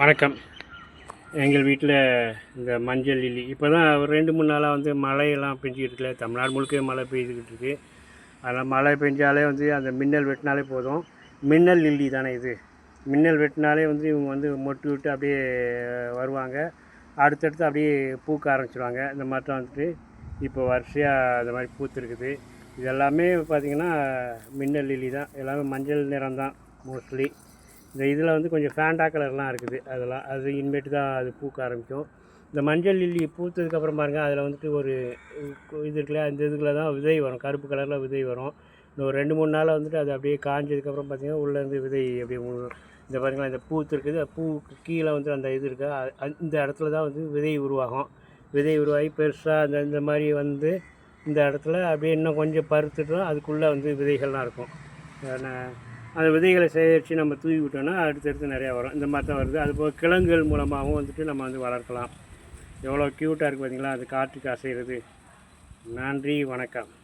வணக்கம். எங்கள் வீட்டில் இந்த மஞ்சள் லில்லி இப்போ தான் ஒரு ரெண்டு மூணு நாளாக வந்து மழையெல்லாம் பெஞ்சிக்கிட்டு இருக்குல்ல. தமிழ்நாடு முழுக்க மழை பெய்துக்கிட்டு இருக்குது அதனால் மழை பெஞ்சாலே வந்து அந்த மின்னல் வெட்டினாலே போதும். மின்னல் லில்லி தானே இது. மின்னல் வெட்டினாலே வந்து இவங்க வந்து மொட்டு விட்டு அப்படியே வருவாங்க. அடுத்தடுத்து அப்படியே பூக்க ஆரம்பிச்சிடுவாங்க இந்த மாதிரி வந்துட்டு இப்போ வரிசையாக அந்த மாதிரி பூத்துருக்குது. இது எல்லாமே பார்த்திங்கன்னா மின்னல் லில்லி தான். எல்லாமே மஞ்சள் நிறம் தான் மோஸ்ட்லி இந்த இதில் வந்து கொஞ்சம் ஃபேண்டா கலர்லாம் இருக்குது அதெல்லாம். அது இனிமேட்டு தான் அது பூக்க ஆரம்பிக்கும். இந்த மஞ்சள் லில்லி பூத்ததுக்கப்புறம் பாருங்கள் அதில் வந்துட்டு ஒரு இது இருக்குல்ல அந்த இதுக்குள்ள தான் விதை வரும். கருப்பு கலரில் விதை வரும். இந்த ஒரு ரெண்டு மூணு நாளில் வந்துட்டு அது அப்படியே காஞ்சதுக்கப்புறம் பார்த்திங்கன்னா உள்ளேருந்து விதை அப்படியே மு- இந்த பாருங்களா இந்த பூத்து இருக்குது. பூவுக்கு கீழே வந்து அந்த இது இருக்குது இந்த இடத்துல தான் வந்து விதை உருவாகும். விதை உருவாகி பெருசாக அந்த இந்த மாதிரி வந்து இந்த இடத்துல அப்படியே இன்னும் கொஞ்சம் பருத்துட்டோம் அதுக்குள்ளே வந்து விதைகள்லாம் இருக்கும். நான் அந்த விதைகளை சேகரித்து நம்ம தூவி விட்டோம்னா அடுத்தடுத்து நிறையா வரும். இந்த மாதிரி தான் வருது. அதுபோக கிழங்குகள் மூலமாகவும் வந்துட்டு நம்ம வந்து வளர்க்கலாம். எவ்வளோ க்யூட்டாக இருக்குது பார்த்தீங்களா அது காற்றுக்கு அசைகிறது நன்றி வணக்கம்.